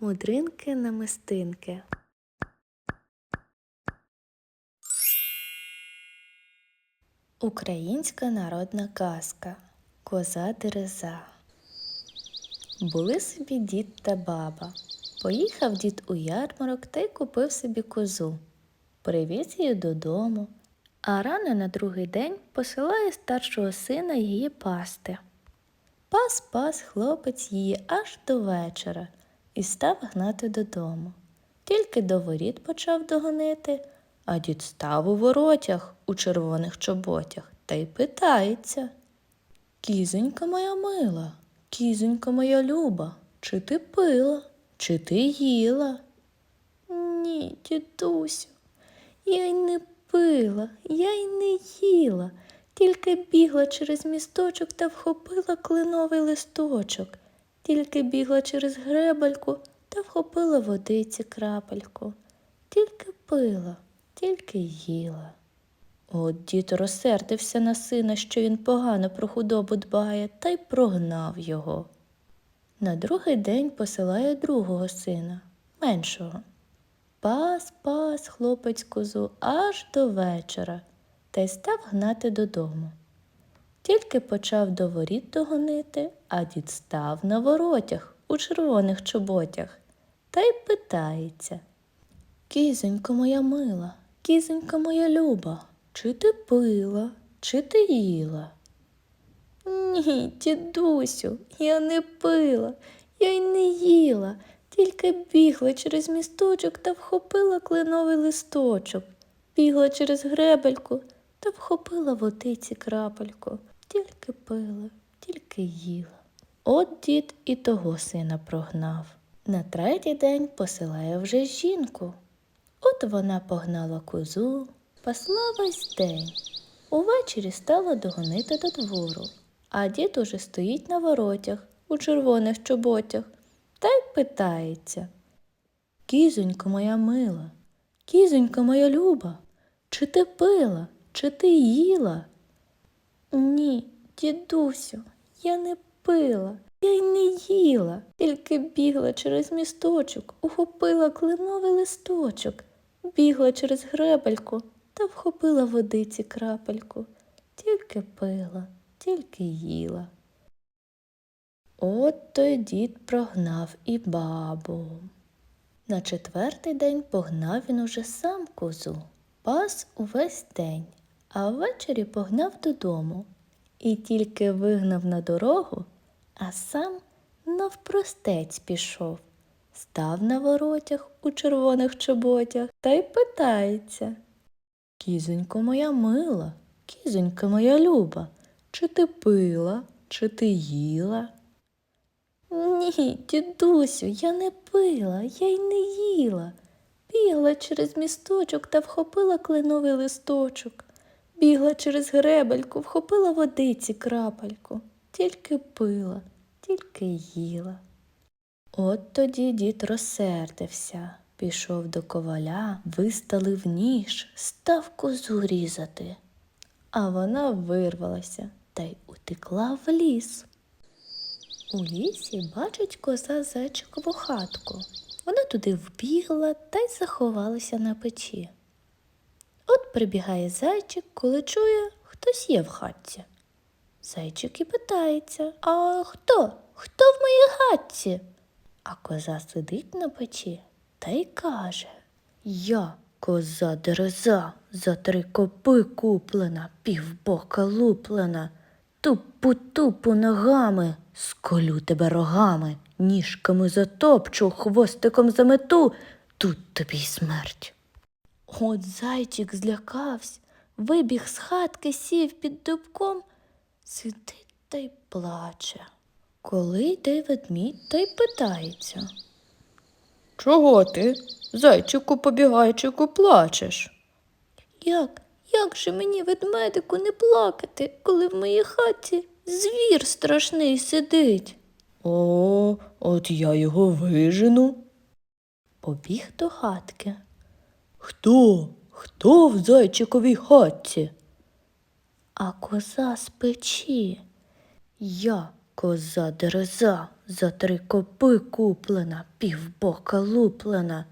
Мудринки намистинки. Українська народна казка Коза Дереза. Були собі дід та баба. Поїхав дід у ярмарок та й купив собі козу. Привіз її додому, а рано на другий день посилає старшого сина її пасти. Пас пас хлопець її аж до вечора і став гнати додому. Тільки до воріт почав догонити, а дід став у воротях у червоних чоботях та й питається. Кізонька моя мила, кізонька моя люба, чи ти пила, чи ти їла? Ні, дідусю, я й не пила, я й не їла, тільки бігла через місточок та вхопила кленовий листочок, тільки бігла через гребельку та вхопила водиці крапельку, тільки пила, тільки їла. От дід розсердився на сина, що він погано про худобу дбає, та й прогнав його. На другий день посилає другого сина, меншого. Пас, пас, хлопець козу аж до вечора та й став гнати додому. Тільки почав до воріт догонити, а дід став на воротях у червоних чоботях та й питається. Кізонько моя мила, кізонько моя люба, чи ти пила, чи ти їла? Ні, дідусю, я не пила, я й не їла, тільки бігла через місточок та вхопила кленовий листочок, бігла через гребельку та вхопила водиці крапельку, тільки пила, тільки їла. От дід і того сина прогнав. На третій день посилає вже жінку. От вона погнала козу, пасла весь день. Увечері стала догонити до двору, а дід уже стоїть на воротях у червоних чоботях та й питається. Кізонько моя мила, кізонько моя люба, чи ти пила, чи ти їла? Ні, дідусю, я не пила, я й не їла, тільки бігла через місточок, ухопила кленовий листочок, бігла через гребельку та вхопила водиці крапельку, тільки пила, тільки їла. От той дід прогнав і бабу. На четвертий день погнав він уже сам козу, пас увесь день, а ввечері погнав додому і тільки вигнав на дорогу, а сам навпростець пішов, став на воротях у червоних чоботях та й питається. Кізонько моя мила, кізонька моя люба, чи ти пила, чи ти їла? Ні, дідусю, я не пила, я й не їла. Бігла через місточок та вхопила кленовий листочок. Бігла через гребельку, вхопила водиці крапельку. Тільки пила, тільки їла. От тоді дід розсердився, пішов до коваля, висталив ніж, став козу різати. А вона вирвалася та й утекла в ліс. У лісі бачить коза зайчикову хатку. Вона туди вбігла та й заховалася на печі. От прибігає зайчик, коли чує, хтось є в хатці. Зайчик і питається А хто? Хто в моїй хатці? А коза сидить на печі та й каже Я коза дереза, за три копи куплена, півбока луплена, тупу тупу ногами, сколю тебе рогами, ніжками затопчу, хвостиком замету, тут тобі й смерть. От зайчик злякався, вибіг з хатки, сів під дубком, сидить та й плаче. Коли йде ведмідь та й питається. Чого ти, зайчику побігайчику, плачеш? Як, як же мені, ведмедику, не плакати, коли в моїй хаті звір страшний сидить? О, от я його вижену. Побіг до хатки. Хто? Хто в зайчиковій хатці? А коза з печі. Я, коза дереза, за три копи куплена, півбока луплена,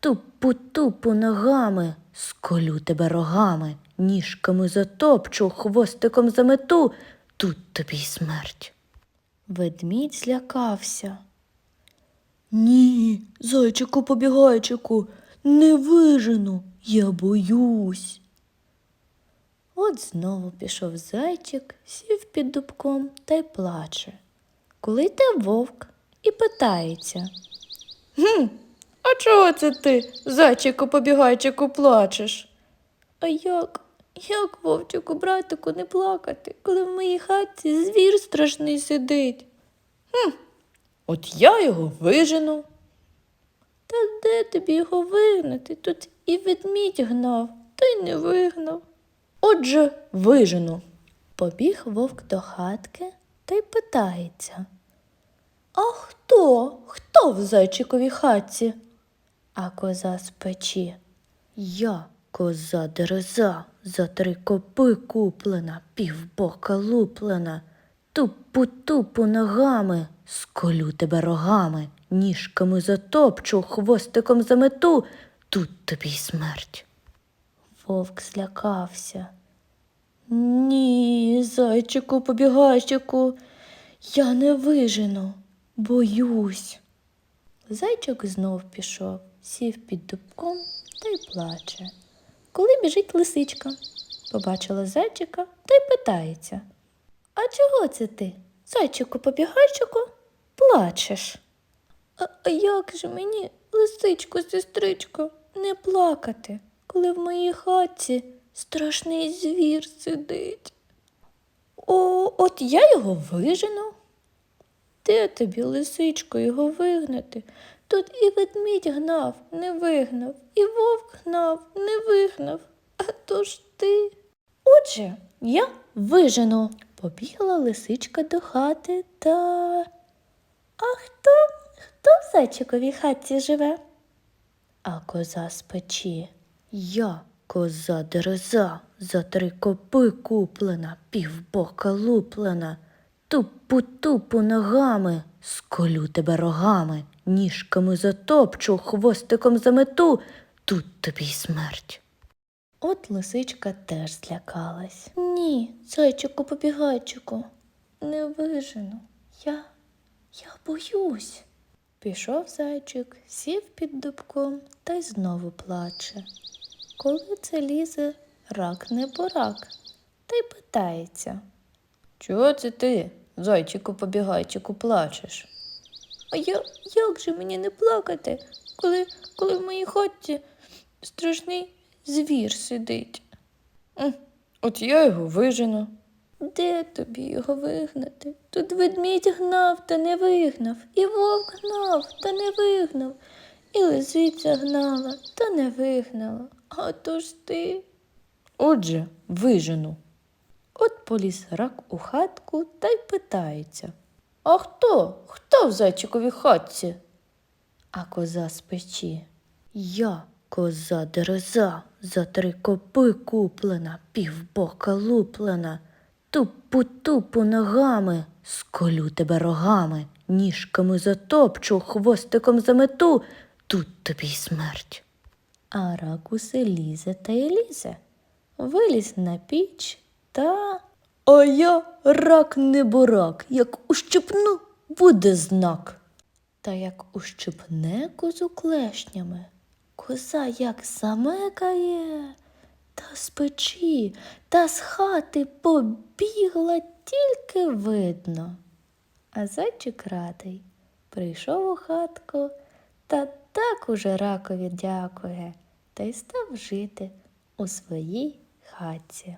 тупу-тупу ногами, сколю тебе рогами, ніжками затопчу, хвостиком замету, тут тобі й смерть. Ведмідь злякався. Ні, зайчику побігайчику, не вижену, я боюсь. От знову пішов зайчик, сів під дубком та й плаче. Коли йде вовк і питається. Гм, а чого це ти, зайчику побігайчику, плачеш? А як? Як, вовчику, братику, не плакати, коли в моїй хатці звір страшний сидить? Хм, от я його вижену. Та де тобі його вигнати? Тут і ведмідь гнав, та й не вигнав. Отже, вижену. Побіг вовк до хатки та й питається. А хто? Хто в зайчиковій хатці? А коза з. Я, коза дереза, за три копи куплена, півбока луплена, тупу-тупу ногами, сколю тебе рогами, ніжками затопчу, хвостиком замету, тут тобі й смерть. Вовк злякався. Ні, зайчику, побігайчику, я не вижену, боюсь. Зайчик знов пішов, сів під дубком та й плаче. Коли біжить лисичка, побачила зайчика та й питається. А чого це ти, зайчику, побігайчику, плачеш? А, а як же мені, лисичко, сестричко, не плакати, коли в моїй хатці страшний звір сидить? О, от я його вижену. Де тобі, лисичко, його вигнати? Тут і ведмідь гнав, не вигнав, і вовк гнав, не вигнав. А то ж ти. Отже, я вижену. Побігла лисичка до хати та. А хто? Хто в зайчиковій хатці живе? А коза з печі. Я, коза дереза, за три копи куплена, півбока луплена, тупу-тупу ногами, сколю тебе рогами, ніжками затопчу, хвостиком замету, тут тобі й смерть. От лисичка теж злякалась. Ні, зайчику побігайчику, не вижену. Я, я боюсь. Пішов зайчик, сів під дубком та й знову плаче. Коли це лізе, рак не борак, та й питається. Чого це ти, зайчику побігайчику, плачеш? А я, як же мені не плакати, коли, коли в моїй хаті страшний звір сидить? От я його вижену. Де тобі його вигнати? Тут ведмідь гнав та не вигнав, і вовк гнав та не вигнав, і лисиця гнала та не вигнала. А то ж ти. Отже, вижену. От поліз рак у хатку та й питається. А хто? Хто в зайчиковій хатці? А коза з печі. Я, коза дереза, за три копи куплена, півбока луплена, тупу-тупу ногами, сколю тебе рогами, ніжками затопчу, хвостиком замету, тут тобі й смерть. А рак усе лізе та й лізе. Виліз на піч та. А я рак не бурак, як ущипну, буде знак. Та як ущипне козу клешнями, коза як замекає, та з печі, та з хати побігла тільки видно. А зайчик радий прийшов у хатку та так уже ракові дякує, та й став жити у своїй хатці.